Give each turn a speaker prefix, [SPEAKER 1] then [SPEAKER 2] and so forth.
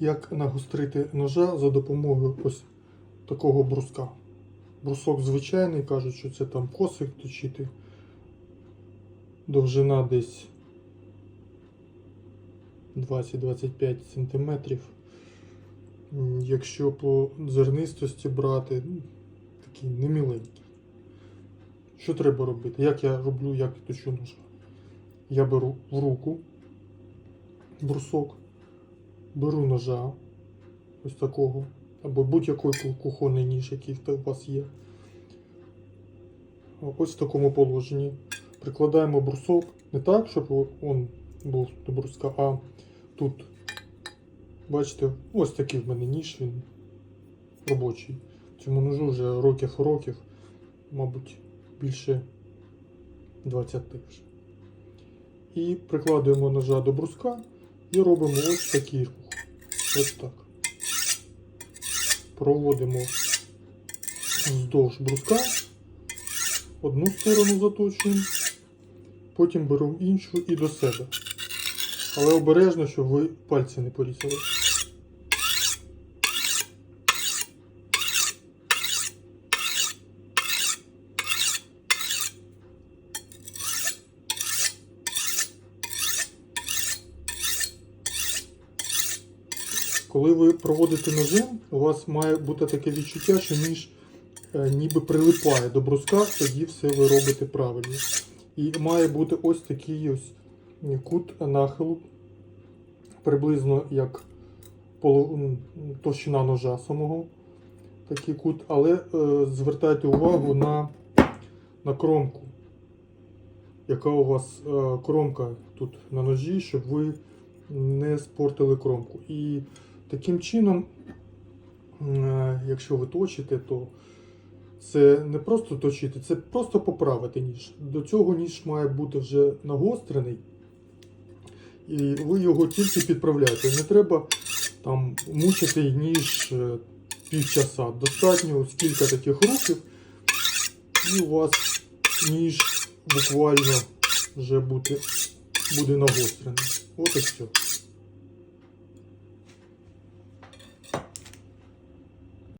[SPEAKER 1] як нагострити ножа за допомогою ось такого бруска. Брусок звичайний, кажуть, що це там косик точити. Довжина десь 20-25 см. Якщо по зернистості брати, такий неміленький. Що треба робити? Як я роблю, як точу ножа? Я беру в руку брусок, беру ножа ось такого, або будь-який ку- кухонний ніж, який у вас є. Ось в такому положенні. Прикладаємо брусок не так, щоб він був до бруска, а тут, бачите, ось такий в мене ніж, він робочий. Цьому ножу вже років років, мабуть, більше 20 вже. І прикладуємо ножа до бруска і робимо ось рух. Ось так. Проводимо вздовж бруска. Одну сторону заточуємо, потім беремо іншу і до себе. Але обережно, щоб ви пальці не порізали. Коли ви проводите ножем, у вас має бути таке відчуття, що ніж е, ніби прилипає до бруска, тоді все ви робите правильно. І має бути ось такий ось кут нахилу, приблизно як товщина ножа самого. Такий кут, але е, звертайте увагу на, на кромку. Яка у вас е, кромка тут на ножі, щоб ви не спортили кромку. І таким чином, е, якщо ви точите, то це не просто точити, це просто поправити ніж. До цього ніж має бути вже нагострений. І ви його тільки підправляєте. Не треба там мучити ніж е, півчаса. Достатньо кілька таких рухів, і у вас ніж буквально вже буде, буде нагострений. От і все.